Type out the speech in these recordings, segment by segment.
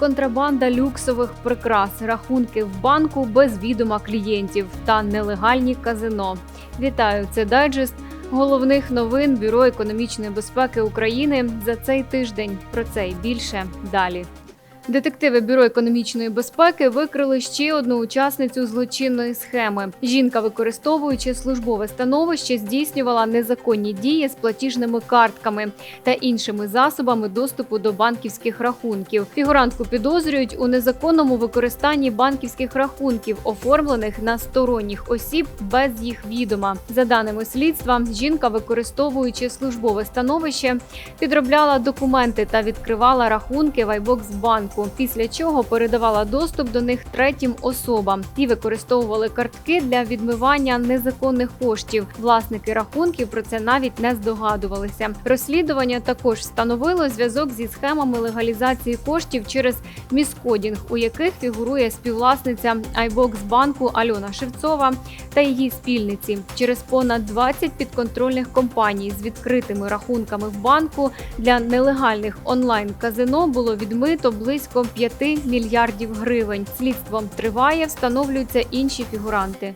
Контрабанда люксових прикрас, рахунки в банку без відома клієнтів та нелегальні казино. Вітаю! Це дайджест головних новин Бюро економічної безпеки України за цей тиждень. Про це і більше далі. Детективи Бюро економічної безпеки викрили ще одну учасницю злочинної схеми. Жінка, використовуючи службове становище, здійснювала незаконні дії з платіжними картками та іншими засобами доступу до банківських рахунків. Фігурантку підозрюють у незаконному використанні банківських рахунків, оформлених на сторонніх осіб без їх відома. За даними слідства, жінка, використовуючи службове становище, підробляла документи та відкривала рахунки в iBox банку, після чого передавала доступ до них третім особам. Ті використовували картки для відмивання незаконних коштів. Власники рахунків про це навіть не здогадувалися. Розслідування також встановило зв'язок зі схемами легалізації коштів через міскодінг, у яких фігурує співвласниця iBox банку Альона Шевцова та її спільниці. Через понад 20 підконтрольних компаній з відкритими рахунками в банку для нелегальних онлайн казино було відмито близько 5 мільярдів гривень. Слідством триває, встановлюються інші фігуранти.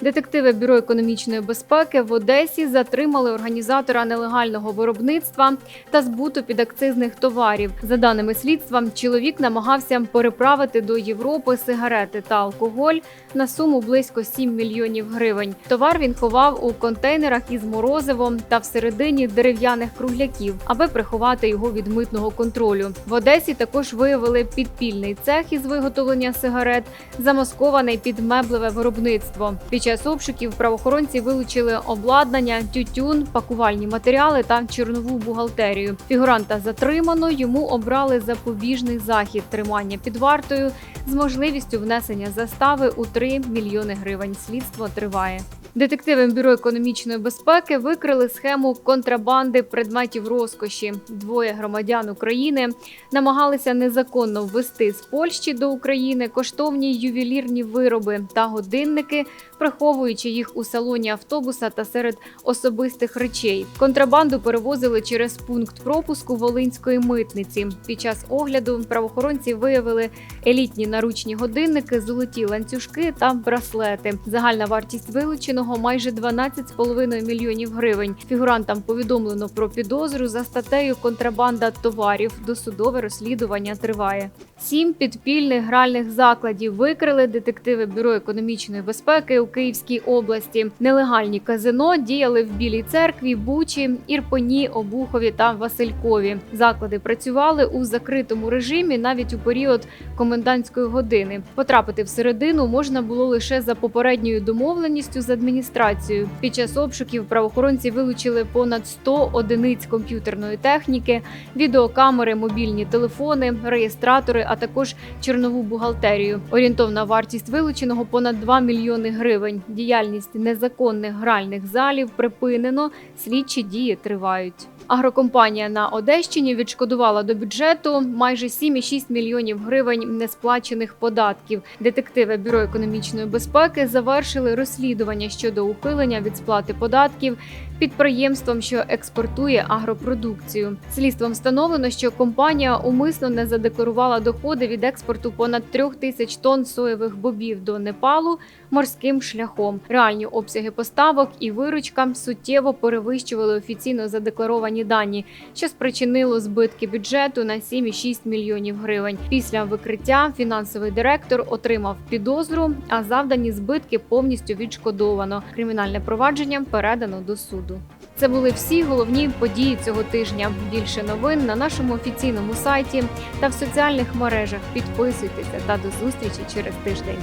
Детективи Бюро економічної безпеки в Одесі затримали організатора нелегального виробництва та збуту підакцизних товарів. За даними слідства, чоловік намагався переправити до Європи сигарети та алкоголь на суму близько 7 мільйонів гривень. Товар він ховав у контейнерах із морозивом та всередині дерев'яних кругляків, аби приховати його від митного контролю. В Одесі також виявили підпільний цех із виготовлення сигарет, замаскований під меблеве виробництво. Під час обшуків правоохоронці вилучили обладнання, тютюн, пакувальні матеріали та чорнову бухгалтерію. Фігуранта затримано. Йому обрали запобіжний захід тримання під вартою з можливістю внесення застави у 3 мільйони гривень. Слідство триває. Детективи Бюро економічної безпеки викрили схему контрабанди предметів розкоші. Двоє громадян України намагалися незаконно ввести з Польщі до України коштовні ювелірні вироби та годинники, приховуючи їх у салоні автобуса та серед особистих речей. Контрабанду перевозили через пункт пропуску Волинської митниці. Під час огляду правоохоронці виявили елітні наручні годинники, золоті ланцюжки та браслети. Загальна вартість вилученого майже 12,5 мільйонів гривень. Фігурантам повідомлено про підозру за статтею контрабанда товарів. Досудове розслідування триває. Сім підпільних гральних закладів викрили детективи Бюро економічної безпеки у Київській області. Нелегальні казино діяли в Білій церкві, Бучі, Ірпені, Обухові та Василькові. Заклади працювали у закритому режимі навіть у період комендантської години. Потрапити всередину можна було лише за попередньою домовленістю з адміністрацією. Під час обшуків правоохоронці вилучили понад 100 одиниць комп'ютерної техніки, відеокамери, мобільні телефони, реєстратори, а також чорнову бухгалтерію. Орієнтовна вартість вилученого понад 2 мільйони гривень. Діяльність незаконних гральних залів припинено. Слідчі дії тривають. Агрокомпанія на Одещині відшкодувала до бюджету майже 7,6 мільйонів гривень несплачених податків. Детективи Бюро економічної безпеки завершили розслідування щодо ухилення від сплати податків підприємством, що експортує агропродукцію. Слідством встановлено, що компанія умисно не задекларувала доходи від експорту понад трьох тисяч тонн соєвих бобів до Непалу морським шляхом. Реальні обсяги поставок і виручка суттєво перевищували офіційно задекларовані дані, що спричинило збитки бюджету на 7,6 мільйонів гривень. Після викриття фінансовий директор отримав підозру, а завдані збитки повністю відшкодовано. Кримінальне провадження передано до суду. Це були всі головні події цього тижня. Більше новин на нашому офіційному сайті та в соціальних мережах. Підписуйтеся та до зустрічі через тиждень.